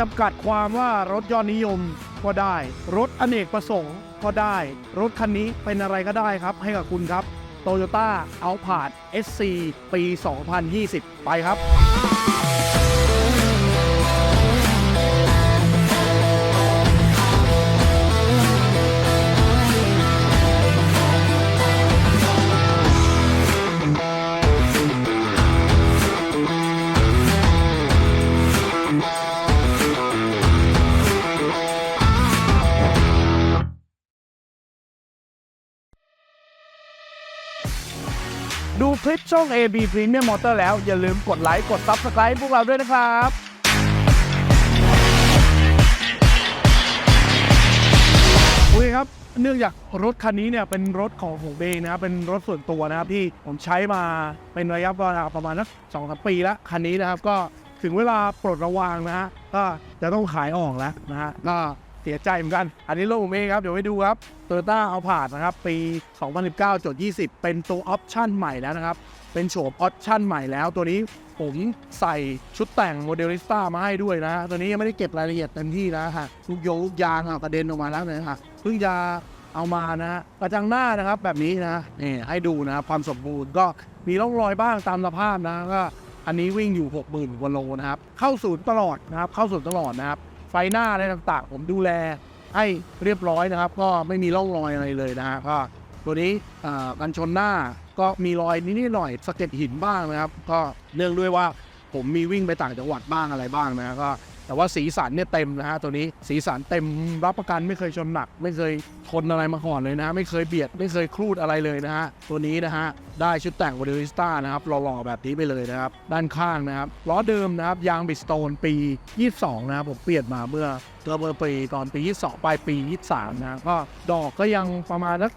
จำกัดความว่ารถยอดนิยมก็ได้ รถอเนกประสงค์ก็ได้ รถคันนี้เป็นอะไรก็ได้ครับ ให้กับคุณครับ Toyota a l p a r d SC ปี 2020 ไปครับ คลิปช่อง AB Premium Motor แล้ว อย่าลืมกดไลค์ กด Subscribe พวกเราด้วยนะครับโอเคครับ เนื่องจากรถคันนี้เนี่ยเป็นรถของผมเองนะครับ เป็นรถส่วนตัวนะครับที่ผมใช้มาเป็นระยะเวลาประมาณสักสองสามปีแล้ว คันนี้นะครับก็ถึงเวลาปลดระวางนะฮะก็จะต้องขายออกแล้วนะฮะก็ เสียใจเหมือนกัน อันนี้รถผมเองครับ เดี๋ยวไปดูครับ Toyota a l p a r d นะครับ ปี 2019.20 เป็นตัวออปชั่นใหม่แล้วนะครับ เป็นโฉมออปชั่นใหม่แล้ว ตัวนี้ผมใส่ชุดแต่งโมเดลิสต้ามาให้ด้วยนะ ตัวนี้ยังไม่ได้เก็บรายละเอียดเต็มที่นะฮะลูกโยลูกยางอะกระเด็นออกมาแล้วนะฮะเพิ่งจะเอามานะกระจังหน้านะครับแบบนี้นะนี่ให้ดูนะครับความสมบูรณ์ก็มีร่องรอยบ้างตามสภาพนะก็อันนี้วิ่งอยู่ 60,000กว่าโลนะครับ เข้าศูนย์ตลอดนะครับ เข้าศูนย์ตลอดนะครับ ไฟหน้าอะไรต่างๆ ผมดูแลให้เรียบร้อยนะครับ ก็ไม่มีร่องรอยอะไรเลยนะฮะก็ตัวนี้กันชนหน้าก็มีรอยนิดๆหน่อยสะเก็ดหินบ้างนะครับ ก็เนื่องด้วยว่าผมมีวิ่งไปต่างจังหวัดบ้างอะไรบ้างนะก็ แต่ว่าสีสันเนี่ยเต็มนะฮะตัวนี้สีสันเต็มรับประกันไม่เคยชนหนัก ไม่เคยชนอะไรมาก่อนเลยนะ ไม่เคยเบียดไม่เคยครูดอะไรเลยนะฮะตัวนี้นะฮะได้ชุดแต่งวอลเลิสต้านะครับหล่อๆแบบนี้ไปเลยนะครับด้านข้างนะครับล้อเดิมนะครับยางบิสโตนปี 22 นะครับผมเปลี่ยนมาเมื่อตัวเมื่อปีตอนปี 22 ปลายปี 23 นะก็ดอกก็ยังประมาณสัก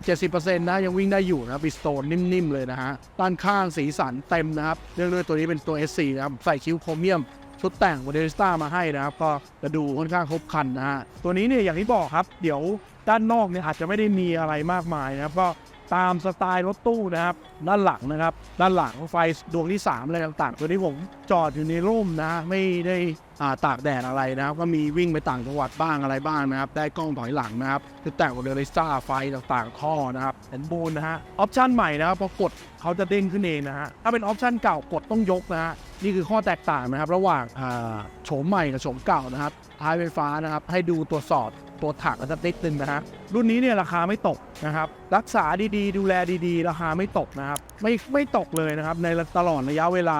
60-70%นะยังวิ่งได้อยู่นะบิสโตนนิ่มๆเลยนะฮะด้านข้างสีสันเต็มนะครับเนื่องด้วยตัวนี้เป็นตัว SC นะครับใส่คิ้วโครเมียม ชุดแต่งโมเดลิสต้ามาให้นะครับ ก็จะดูค่อนข้างครบครันนะฮะตัวนี้เนี่ยอย่างที่บอกครับ เดี๋ยวด้านนอกเนี่ยอาจจะไม่ได้มีอะไรมากมายนะครับก็ ตามสไตล์รถตู้นะครับ ด้านหลังนะครับ ด้านหลังไฟดวงที่3อะไรต่างๆตัวนี้ผมจอดอยู่ในร่มนะไม่ได้อ่าตากแดดอะไรนะครับ ก็มีวิ่งไปต่างจังหวัดบ้างอะไรบ้างนะครับ ได้กล้องถอยหลังนะครับคือแต่งโมเดลิสต้าไฟต่างๆท่อนะครับเห็นบูนนะฮะออปชันใหม่นะครับพอกดเขาจะเด้งขึ้นเองนะฮะถ้าเป็นออปชันเก่ากดต้องยกนะฮะนี่คือข้อแตกต่างนะครับ ระหว่างโฉมใหม่กับโฉมเก่านะครับท้ายไฟฟ้านะครับ ให้ดูตรวจสอบตัวถังกันสักนิดนึงนะฮะ รุ่นนี้เนี่ยราคาไม่ตกนะครับ รักษาดีๆ ดูแลดีๆ ราคาไม่ตกนะครับ ไม่ไม่ตกเลยนะครับ ในตลอดระยะเวลา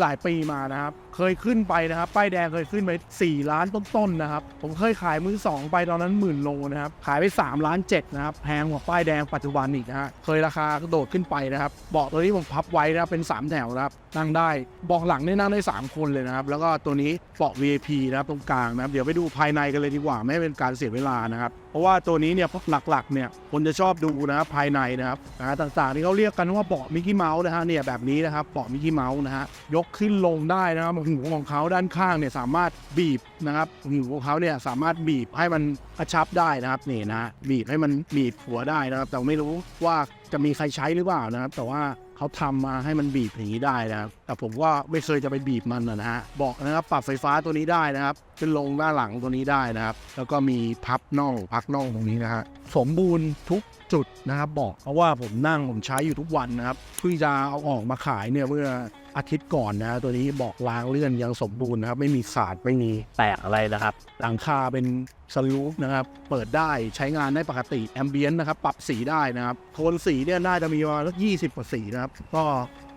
หลาย ๆ ปีมานะครับ เคยขึ้นไปนะครับ ป้ายแดงเคยขึ้นไป 4 ล้านต้นๆนะครับ ผมเคยขายมือ 2 ไปตอนนั้นหมื่นโลนะครับ ขายไป 3 ล้าน7นะครับ แพงกว่าป้ายแดงปัจจุบันอีกนะฮะ เคยราคากระโดดขึ้นไปนะครับ เบาะตัวนี้ผมพับไว้นะครับ เป็น 3 แถวนะครับ นั่งได้เบาะหลังเนี่ยนั่งได้ 3 คนเลยนะครับ แล้วก็ตัวนี้เบาะ VIP นะครับตรงกลางนะครับ เดี๋ยวไปดูภายในกันเลยดีกว่าไม่เป็นการเสียเวลานะครับ เพราะว่าตัวนี้เนี่ยหลักๆเนี่ยคนจะชอบดูนะครับภายในนะครับนะต่างๆที่เขาเรียกกันว่าเบาะมิกกี้เมาส์นะฮะเนี่ยแบบนี้นะครับเบาะมิกกี้เมาส์นะฮะยกขึ้นลงได้นะครับหูของเขาด้านข้างเนี่ยสามารถบีบนะครับหูของเขาเนี่ยสามารถบีบให้มันกระชับได้นะครับนี่นะบีบให้มันบีบหัวได้นะครับ แต่ไม่รู้ว่าจะมีใครใช้หรือเปล่านะครับ แต่ว่า เขาทำมาให้มันบีบอย่างนี้ได้นะครับ แต่ผมว่าไม่เคยจะไปบีบมันนะฮะบอกนะครับปรับไฟฟ้าตัวนี้ได้นะครับขึ้นลงด้านหลังตัวนี้ได้นะครับ แล้วก็มีพับน่องพักน่องตรงนี้นะฮะสมบูรณ์ทุก จุดนะครับบอกเพราะว่าผมนั่งผมใช้อยู่ทุกวันนะครับเพิ่งจะเอาออกมาขายเนี่ยเมื่ออาทิตย์ก่อนนะตัวนี้บอกล้างเลื่อนยังสมบูรณ์นะครับไม่มีสาดไม่มีแตกอะไรนะครับ หลังคาเป็นสลูปนะครับเปิดได้ใช้งานได้ปกติแอมเบียนนะครับปรับสีได้นะครับโทนสีเนี่ยน่าจะมีประมาณสักยี่สิบกว่าสีนะครับ ก็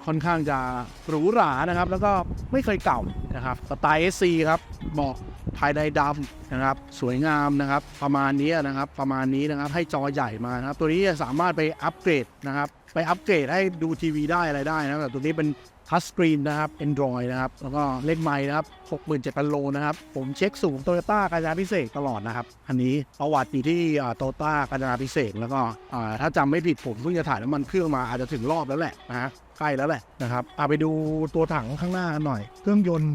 ค่อนข้างจะหรูหรานะครับ แล้วก็ไม่เคยเก่านะครับสไตล์ SC ครับเหมาะ ภายในดำนะครับสวยงามนะครับประมาณนี้นะครับประมาณนี้นะครับให้จอใหญ่มานะครับตัวนี้สามารถไปอัปเกรดนะครับไปอัปเกรดให้ดูทีวีได้อะไรได้นะครับแต่ตัวนี้เป็น ทัชสกรีนนะครับ Android นะครับ แล้วก็เลขไม้นะครับ 67,000 โลนะครับ ผมเช็คสูงโตโยต้ากาญจนาพิเศษตลอดนะครับ อันนี้ประวัติอยู่ที่โตโยต้ากาญจนาพิเศษแล้วก็ถ้าจำไม่ผิดผมเพิ่งจะถ่ายน้ำมันเครื่องมาอาจจะถึงรอบแล้วแหละนะฮะใกล้แล้วแหละนะครับเอาไปดูตัวถังข้างหน้าหน่อย เครื่องยนต์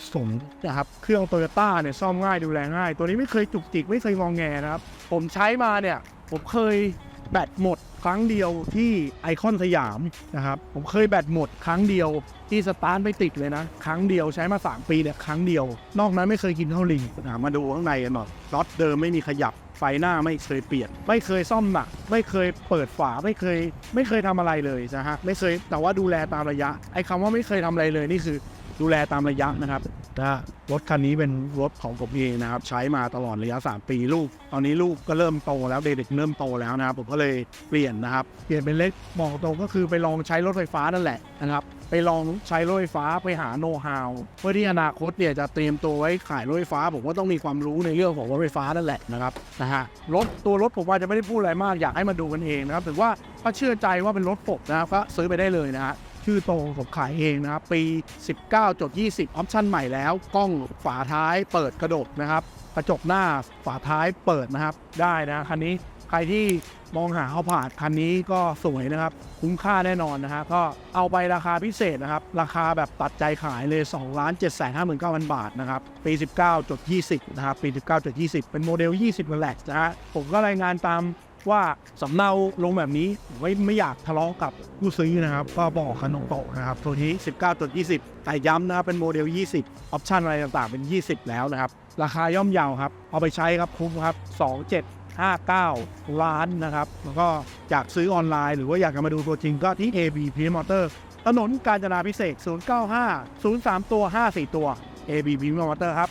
2.0นะครับ เครื่องโตโยต้าเนี่ยซ่อมง่ายดูแลง่าย ตัวนี้ไม่เคยจุกจิกไม่เคยงองแงนะครับ ผมใช้มาเนี่ยผมเคย แบตหมดครั้งเดียวที่ไอคอนสยามนะครับผมเคยแบตหมดครั้งเดียวที่สตาร์ทไม่ติดเลยนะ ครั้งเดียวใช้มา 3 ปีเนี่ยครั้งเดียว นอกนั้นไม่เคยกินข้าวลิงถามมาดูข้างในกันหน่อยน็อตเดิมไม่มีขยับไฟหน้าไม่เคยเปลี่ยน ไม่เคยซ่อมหนัก ไม่เคยเปิดฝาไม่เคย ไม่เคยทำอะไรเลยนะฮะไม่เคยแต่ว่าดูแลตามระยะไอ้คำว่าไม่เคยทำอะไรเลยนี่คือดูแลตามระยะนะครับ นะรถคันนี้เป็นรถของผมเองนะครับ ใช้มาตลอดระยะ 3 ปีลูก ตอนนี้ลูกก็เริ่มโตแล้วเด็กๆเริ่มโตแล้วนะครับ ผมก็เลยเปลี่ยนนะครับ เปลี่ยนเป็นเล็กบอกตรงก็คือไปลองใช้รถไฟฟ้านั่นแหละนะครับ ไปลองใช้รถไฟฟ้าไปหาโน้ตฮาวเพื่อที่อนาคตเนี่ยจะเตรียมตัวไว้ขายรถไฟฟ้า ผมก็ต้องมีความรู้ในเรื่องของรถไฟฟ้านั่นแหละนะครับนะฮะรถตัวรถผมอาจจะไม่ได้พูดอะไรมากอยากให้มาดูกันเองนะครับถือว่าถ้าเชื่อใจว่าเป็นรถปกนะครับก็ซื้อไปได้เลยนะฮะ ชื่อโตผมขายเองนะครับ ปี 19.20 ออปชั่นใหม่แล้ว กล้องฝาท้ายเปิดกระดกนะครับ กระจกหน้าฝาท้ายเปิดนะครับ ได้นะคันนี้ใครที่มองหาเอาผ่านคันนี้ก็สวยนะครับ คุ้มค่าแน่นอนนะฮะก็เอาไปราคาพิเศษนะครับ ราคาแบบตัดใจขายเลย2ล้าน7 5 9 0 0 0 บาทนะครับ ปี 19.20 นะครับ ปี 19.20 เป็นโมเดล 20นั่นแหละนะฮะผมก็รายงานตาม ว่าสำเนาลงแบบนี้ไม่ไม่อยากทะเลาะกับผู้ซื้อนะครับ ก็บอกขนมโตนะครับตัวนี้ 19.20 แต่ย้ำนะครับเป็นโมเดล 20 ออปชันอะไรต่างๆ เป็น 20 แล้วนะครับ ราคาย่อมเยาวครับ เอาไปใช้ครับคุ้มครับ 2759 ล้านนะครับ แล้วก็อยากซื้อออนไลน์หรือว่าอยากจะมาดูตัวจริงก็ที่ AB p r e m o t o r ถนนกาญจนาพิเศษก095 03 ตัว 54 ตัว AB p r e m o t o r ครับ